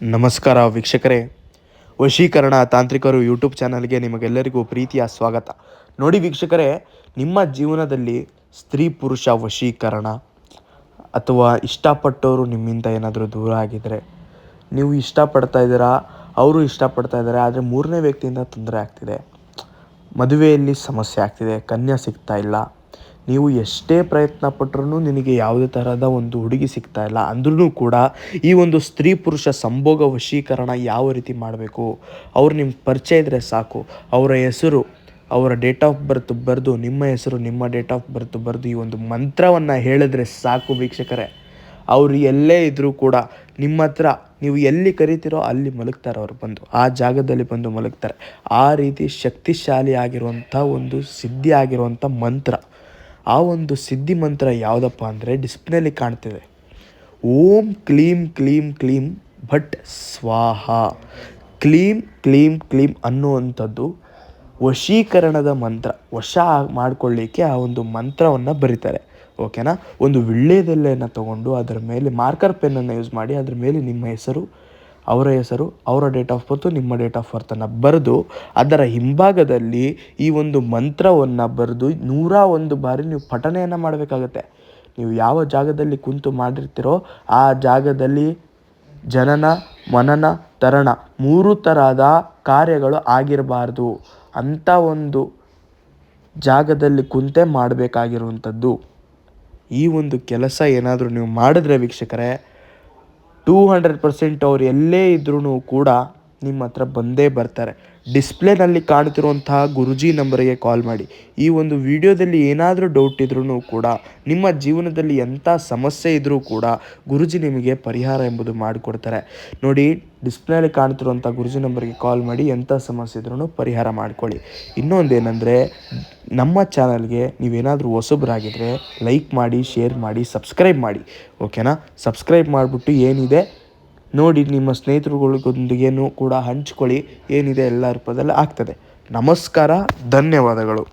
ನಮಸ್ಕಾರ ವೀಕ್ಷಕರೇ. ವಶೀಕರಣ ತಾಂತ್ರಿಕರು ಯೂಟ್ಯೂಬ್ ಚಾನಲ್ಗೆ ನಿಮಗೆಲ್ಲರಿಗೂ ಪ್ರೀತಿಯ ಸ್ವಾಗತ. ನೋಡಿ ವೀಕ್ಷಕರೇ, ನಿಮ್ಮ ಜೀವನದಲ್ಲಿ ಸ್ತ್ರೀ ಪುರುಷ ವಶೀಕರಣ ಅಥವಾ ಇಷ್ಟಪಟ್ಟವರು ನಿಮ್ಮಿಂದ ಏನಾದರೂ ದೂರ ಆಗಿದ್ದರೆ ನೀವು ಇಷ್ಟಪಡ್ತಾ ಇದ್ದೀರಾ, ಅವರು ಇಷ್ಟಪಡ್ತಾ ಇದ್ದಾರೆ, ಆದರೆ ಮೂರನೇ ವ್ಯಕ್ತಿಯಿಂದ ತೊಂದರೆ ಆಗ್ತಿದೆ. ಮದುವೆಯಲ್ಲಿ ಸಮಸ್ಯೆ ಆಗ್ತಿದೆ, ಕನ್ಯಾ ಸಿಗ್ತಾ ಇಲ್ಲ ನೀವು ಎಷ್ಟೇ ಪ್ರಯತ್ನ ಪಟ್ಟರೂ ನಿನಗೆ ಯಾವುದೇ ತರಹದ ಒಂದು ಹುಡುಗಿ ಸಿಗ್ತಾ ಇಲ್ಲ. ಅಂದ್ರೂ ಕೂಡ ಈ ಒಂದು ಸ್ತ್ರೀ ಪುರುಷ ಸಂಭೋಗ ವಶೀಕರಣ ಯಾವ ರೀತಿ ಮಾಡಬೇಕು? ಅವ್ರು ನಿಮ್ಮ ಪರಿಚಯ ಇದ್ದರೆ ಸಾಕು. ಅವರ ಹೆಸರು, ಅವರ ಡೇಟ್ ಆಫ್ ಬರ್ತ್ ಬರೆದು, ನಿಮ್ಮ ಹೆಸರು, ನಿಮ್ಮ ಡೇಟ್ ಆಫ್ ಬರ್ತ್ ಬರೆದು ಈ ಒಂದು ಮಂತ್ರವನ್ನು ಹೇಳಿದ್ರೆ ಸಾಕು ವೀಕ್ಷಕರೇ. ಅವರು ಎಲ್ಲೇ ಇದ್ದರೂ ಕೂಡ ನಿಮ್ಮ ಹತ್ರ ನೀವು ಎಲ್ಲಿ ಕರಿತೀರೋ ಅಲ್ಲಿ ಮಲಗ್ತಾರೆ ಅವರು ಬಂದು. ಆ ಜಾಗದಲ್ಲಿ ಬಂದು ಮಲಗ್ತಾರೆ. ಆ ರೀತಿ ಶಕ್ತಿಶಾಲಿ ಆಗಿರುವಂಥ ಒಂದು ಸಿದ್ಧಿ ಆಗಿರುವಂಥ ಮಂತ್ರ. ಆ ಒಂದು ಸಿದ್ಧಿ ಮಂತ್ರ ಯಾವುದಪ್ಪ ಅಂದರೆ ಡಿಸ್ಪ್ಲೇಲಿ ಕಾಣ್ತಿದೆ. ಓಂ ಕ್ಲೀಂ ಕ್ಲೀಂ ಕ್ಲೀಂ ಭಟ್ ಸ್ವಾಹ. ಕ್ಲೀಂ ಕ್ಲೀಂ ಕ್ಲೀಂ ಅನ್ನುವಂಥದ್ದು ವಶೀಕರಣದ ಮಂತ್ರ. ವಶ ಮಾಡಿಕೊಳ್ಳಿಕ್ಕೆ ಆ ಒಂದು ಮಂತ್ರವನ್ನು ಬರೀತಾರೆ. ಓಕೆನಾ? ಒಂದು ವಿಳ್ಳೆದೆಲೆಯನ್ನು ತಗೊಂಡು ಅದರ ಮೇಲೆ ಮಾರ್ಕರ್ ಪೆನ್ನನ್ನು ಯೂಸ್ ಮಾಡಿ ಅದ್ರ ಮೇಲೆ ನಿಮ್ಮ ಹೆಸರು ಅವರ ಹೆಸರು, ಅವರ ಡೇಟ್ ಆಫ್ ಬರ್ತು ನಿಮ್ಮ ಡೇಟ್ ಆಫ್ ಬರ್ತನ್ನು ಬರೆದು ಅದರ ಹಿಂಭಾಗದಲ್ಲಿ ಈ ಒಂದು ಮಂತ್ರವನ್ನು ಬರೆದು ನೂರ ಒಂದು ಬಾರಿ ನೀವು ಪಠಣೆಯನ್ನು ಮಾಡಬೇಕಾಗತ್ತೆ. ನೀವು ಯಾವ ಜಾಗದಲ್ಲಿ ಕುಂತು ಮಾಡಿರ್ತೀರೋ ಆ ಜಾಗದಲ್ಲಿ ಜನನ, ಮನನ, ತರಣ ಮೂರು ಥರದ ಕಾರ್ಯಗಳು ಆಗಿರಬಾರ್ದು. ಅಂಥ ಒಂದು ಜಾಗದಲ್ಲಿ ಕುಂತೆ ಮಾಡಬೇಕಾಗಿರುವಂಥದ್ದು. ಈ ಒಂದು ಕೆಲಸ ಏನಾದರೂ ನೀವು ಮಾಡಿದ್ರೆ ವೀಕ್ಷಕರೇ ಟೂ ಹಂಡ್ರೆಡ್ ಪರ್ಸೆಂಟ್ ಅವ್ರು ಎಲ್ಲೇ ಇದ್ರೂ ಕೂಡ ನಿಮ್ಮ ಹತ್ರ ಬಂದೇ ಬರ್ತಾರೆ. ಡಿಸ್ಪ್ಲೇನಲ್ಲಿ ಕಾಣ್ತಿರುವಂತಹ ಗುರುಜಿ ನಂಬರಿಗೆ ಕಾಲ್ ಮಾಡಿ. ಈ ಒಂದು ವಿಡಿಯೋದಲ್ಲಿ ಏನಾದರೂ ಡೌಟ್ ಇದ್ರೂ ಕೂಡ, ನಿಮ್ಮ ಜೀವನದಲ್ಲಿ ಎಂಥ ಸಮಸ್ಯೆ ಇದ್ದರೂ ಕೂಡ ಗುರುಜಿ ನಿಮಗೆ ಪರಿಹಾರ ಎಂಬುದು ಮಾಡಿಕೊಡ್ತಾರೆ. ನೋಡಿ, ಡಿಸ್ಪ್ಲೇನಲ್ಲಿ ಕಾಣ್ತಿರುವಂಥ ಗುರುಜಿ ನಂಬರಿಗೆ ಕಾಲ್ ಮಾಡಿ ಎಂಥ ಸಮಸ್ಯೆ ಇದ್ರೂ ಪರಿಹಾರ ಮಾಡಿಕೊಳ್ಳಿ. ಇನ್ನೊಂದೇನೆಂದರೆ ನಮ್ಮ ಚಾನಲ್ಗೆ ನೀವೇನಾದರೂ ಹೊಸಬ್ರಾಗಿದ್ರೆ ಲೈಕ್ ಮಾಡಿ, ಶೇರ್ ಮಾಡಿ, ಸಬ್ಸ್ಕ್ರೈಬ್ ಮಾಡಿ, ಓಕೆನಾ? ಸಬ್ಸ್ಕ್ರೈಬ್ ಮಾಡಿಬಿಟ್ಟು ಏನಿದೆ? ನೋಡಿ, ನಿಮ್ಮ ಸ್ನೇಹಿತರುಗಳಿಗೊಂದಿಗೇನು ಕೂಡ ಹಂಚ್ಕೊಳ್ಳಿ. ಏನಿದೆ? ಎಲ್ಲ ರೂಪದಲ್ಲಿ ಆಗ್ತದೆ. ನಮಸ್ಕಾರ, ಧನ್ಯವಾದಗಳು.